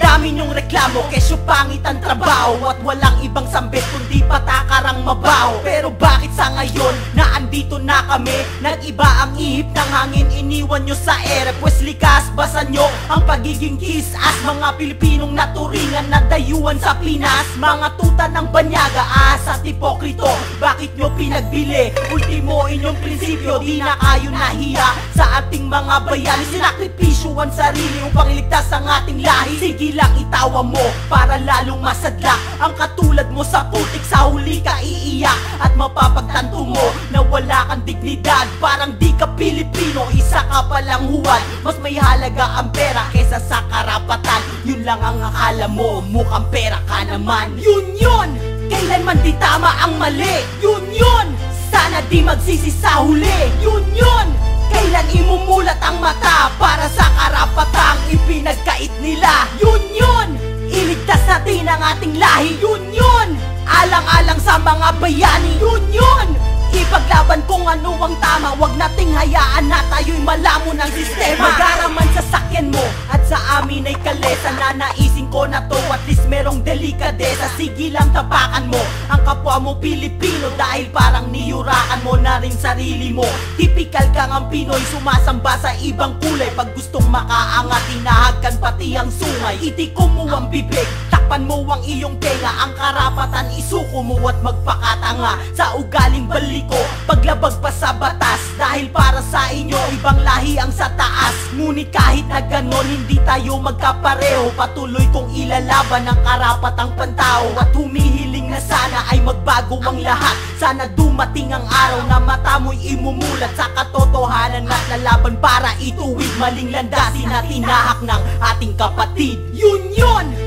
amin yung reklamo Kesyo pangit ang trabaho At walang ibang sambit kundi patakarang mabaho. Pero bakit sa ngayon na andito na kami? Nag-iba ang ihip ng hangin Iniwan nyo sa ere. Pwes likas basan nyo ang pagiging kiss-ass Mga Pilipinong naturingan na dayuhan sa Pinas Mga tuta ng banyaga As at hipokrito Bakit nyo pinagbili? Ultimo inyong prinsipyo Di na kayo nahiya ating mga bayani Sinakripisyo ang sarili upang iligtas ang ating lahi. Sige lang itawa mo para lalong masadlak Ang katulad mo sa putik. Sa huli ka iiyak At mapapagtanto mo na wala kang dignidad. Parang di ka Pilipino, isa ka palang huwad. Mas may halaga ang pera kesa sa karapatan. Yun lang ang akala mo, mukhang pera ka naman. Yun yun! Kailanman di tama ang mali. Yun yun! Sana di magsisi sa huli. Yun yun! Kailan imumulat ang mata Para sa karapatang ipinagkait nila Yun yun! Iligtas natin ang ating lahi Yun yun! Alang-alang sa mga bayani Yun yun! Ipaglaban kung ano ang tama. Huwag nating hayaan na tayo'y malamon ng sistema. Magaraman sa sakyan mo At sa amin ay kalesa. Nanaisin ko na to At least merong delikadesa. Sige lang tapakan mo Ang kapwa mo Pilipino. Dahil parang niyurakan mo na rin sarili mo. Typical kang ang Pinoy Sumasamba sa ibang kulay. Pag gustong makaangat Hinahagkan pati ang sungay. Itikom mo ang bibig Takpan mo ang iyong tenga Ang karapatan isuko mo at magpakatanga. Sa ugaling baliko Paglabag pa sa batas. Dahil para sa inyo Ibang lahi ang sa taas. Ngunit kahit na ganon Hindi tayo magkapareho. Patuloy kong ilalaban Ang karapatang pantao. At humihiling na sana Ay magbago ang lahat. Sana dumating ang araw Na mata mo'y imumulat Sa katotohanan at lalaban Para ituwid maling landasin Na tinahak ng ating kapatid. Yun yun!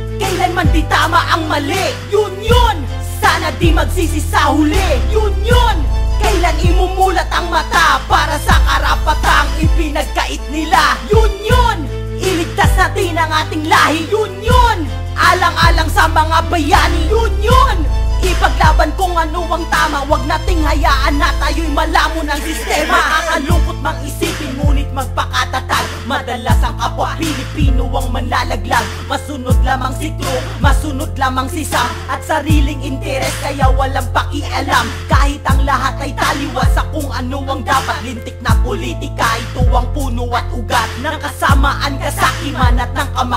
Di tama ang mali Yun yun! Sana di magsisi sa huli Yun yun! Kailan imumulat ang mata Para sa karapatang ipinagkait nila Yun yun! Iligtas natin ang ating lahi Yun yun! Alang-alang sa mga bayani Yun yun! Ipaglaban kung ano ang tama Huwag nating hayaan na tayo'y malamon ng sistema Nakakalungkot mang isipin Ngunit magpakatatag Madalas ang kapwa Pilipino ang manlalaglag. Masunod lamang si True Masunod lamang si Sam. At sariling interes Kaya walang pakialam. Kahit ang lahat ay taliwas Sa kung ano ang dapat. Lintik na politika Ito ang puno at ugat. Kasakiman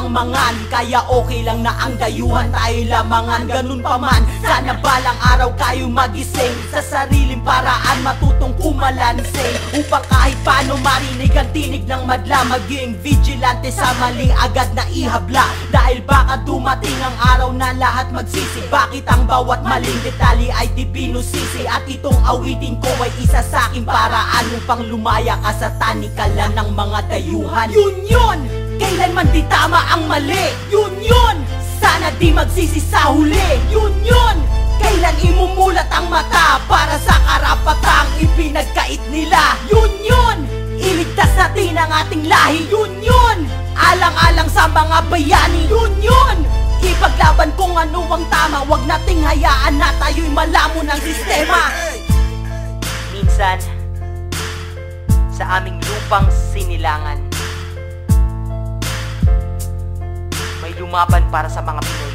kamangmangan Kaya okay lang na ang dayuhan Tayo lamangan. Ganun pa man Sana balang araw kayo magising. Sa sariling paraan matutong kumalansing. Upang kahit paano marinig ang tinig ng madla Maging vigilante sa maling agad na ihabla Dahil baka dumating ang araw na lahat magsisi. Bakit ang bawat maling detalye ay di pinusisi? At itong awitin ko ay isa sa aking paraan Upang lumaya ka sa tanikalan ng mga dayuhan. Yun yun! Kailanman di tama ang mali Yun yun! Sana di magsisi sa huli Yun yun! Kailan imumulat ang mata Para sa karapatang ipinagkait nila Yun yun! Iligtas natin ang ating lahi Yun yun! Alang-alang sa mga bayani Yun yun! Ipaglaban kung ano ang tama Huwag nating hayaan na tayo'y malamon ng sistema Minsan Sa aming lupang sinilangan lumaban para sa mga Pinoy.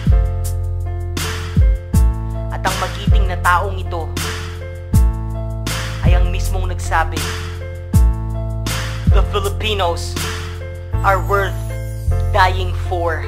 At ang magiting na taong ito Ay ang mismong nagsabi The Filipinos are worth dying for